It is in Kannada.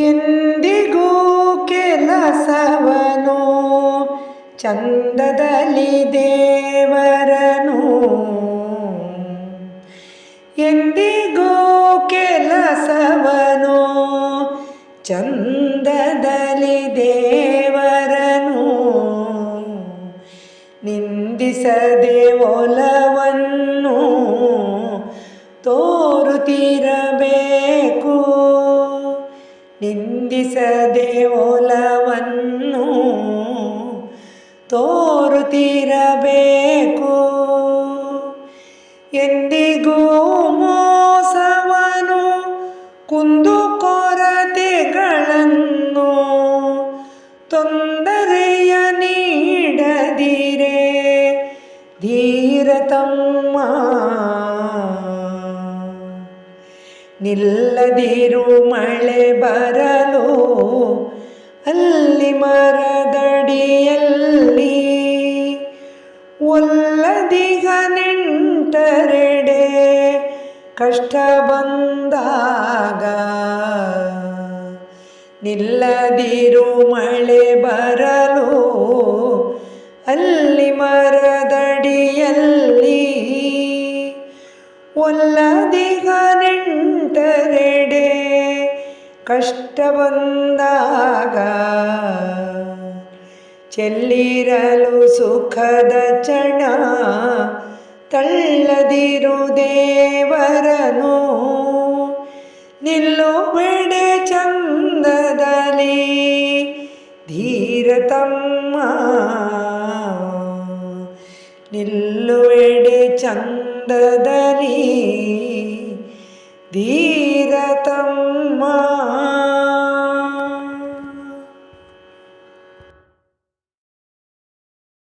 ಎಂದಿಗೂ ಕೆಲಸವನು ಚಂದದಲ್ಲಿ ದೇವರನು. ಎಂದಿಗೂ ಕೆಲಸವನು ಚಂದದಲ್ಲಿ ದೇವರನು. ನಿಂದಿಸದೆ ಒಲವನ್ನು ನಿಂದಿಸದೆ ಒಲವನ್ನು ತೋರುತ್ತಿರಬೇಕು. ಎಂದಿಗೂ ಮೋಸವನು ಕುಂದು ಕೊರತೆಗಳನ್ನು ತೊಂದರೆಯ ನೀಡದಿರೆ. ಧೀರತಮ್ಮ ನಿಲ್ಲದಿರು ಮಳೆ ಮರದಡಿಯಲ್ಲಿ ಒಲ್ಲದಿಗ ನೆಂಟರೆಡೆ ಕಷ್ಟ ಬಂದಾಗ ನಿಲ್ಲದಿರು ಮಳೆ ಬರಲು ಅಲ್ಲಿ ಮರದಡಿಯಲ್ಲಿ ಒಲ್ಲದಿಗ ಕಷ್ಟ ಬಂದಾಗ ಚೆಲ್ಲಿರಲು ಸುಖದ ಚಣ ತಳ್ಳದಿರು ದೇವರನು. ನಿಲ್ಲುಬೇಡೆ ಚಂದದಲ್ಲಿ ಧೀರತಮ್ಮ ನಿಲ್ಲುವೆಡೆ ಚಂದದಲ್ಲಿ ಧೀರತಮ್ಮ